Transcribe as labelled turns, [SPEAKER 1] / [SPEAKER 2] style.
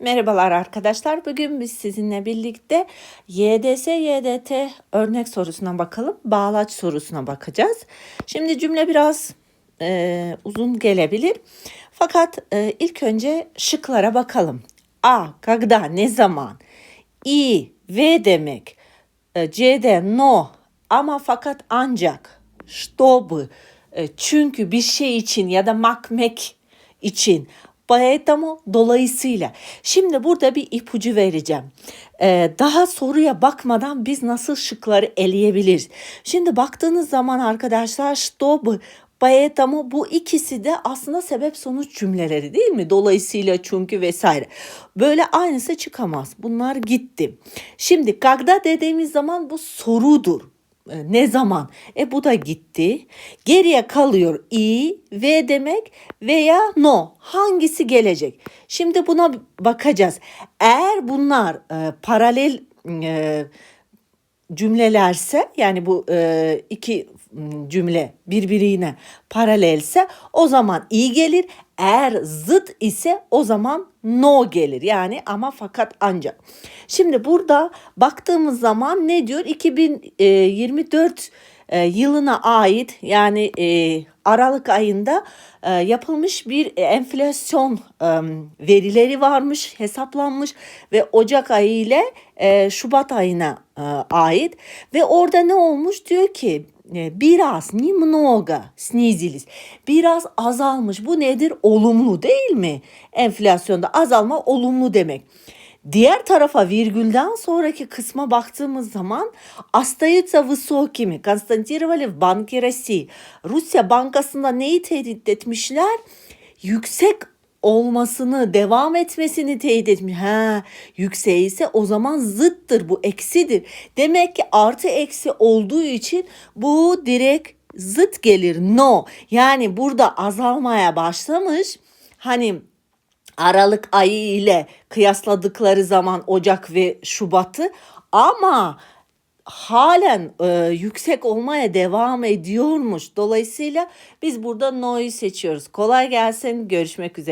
[SPEAKER 1] Merhabalar arkadaşlar. Bugün biz sizinle birlikte YDS YDT örnek sorusuna bakalım. Bağlaç sorusuna bakacağız. Şimdi cümle biraz e, uzun gelebilir. Fakat e, ilk önce şıklara bakalım. A. Когда, ne zaman? I. V demek. E, C'de no. Ama fakat ancak. Чтобы. E, çünkü bir şey için ya da makmek için. Поэтому dolayısıyla. Şimdi burada bir ipucu vereceğim. Ee, daha soruya bakmadan biz nasıl şıkları eleyebiliriz? Şimdi baktığınız zaman arkadaşlar чтобы, поэтому bu ikisi de aslında sebep sonuç cümleleri değil mi? Dolayısıyla çünkü vesaire. Böyle aynısı çıkamaz. Bunlar gitti. Şimdi когда dediğimiz zaman bu sorudur. E, Ne zaman? E bu da gitti. Geriye kalıyor i, v demek veya no. Hangisi gelecek? Şimdi buna bakacağız. Eğer bunlar e, paralel e, cümlelerse yani bu e, iki cümle birbirine paralelse o zaman i gelir. Eğer zıt ise o zaman no gelir. Yani ama fakat ancak. Şimdi burada baktığımız zaman ne diyor? 2024 e, yılına ait yani e, Aralık ayında e, yapılmış bir enflasyon verileri varmış, hesaplanmış ve Ocak ayı ile Şubat ayına ait ve orada ne olmuş diyor ki biraz немного снизились. Biraz azalmış. Bu nedir? Olumlu değil mi? Enflasyonda azalma olumlu demek. Diğer tarafa virgülden sonraki kısma baktığımız zaman остаются высокими констатировали в Банке России. Rusya Bankası'nda neyi tehdit etmişler? Yüksek olmasını, devam etmesini teyit etmiş. Ha, yükseği o zaman zıttır bu, eksidir. Demek ki artı eksi olduğu için bu direkt zıt gelir. No. Yani burada azalmaya başlamış. Hani Aralık ayı ile kıyasladıkları zaman Ocak ve Şubat'ı ama halen e, yüksek olmaya devam ediyormuş. Dolayısıyla biz burada no'yu seçiyoruz. Kolay gelsin. Görüşmek üzere.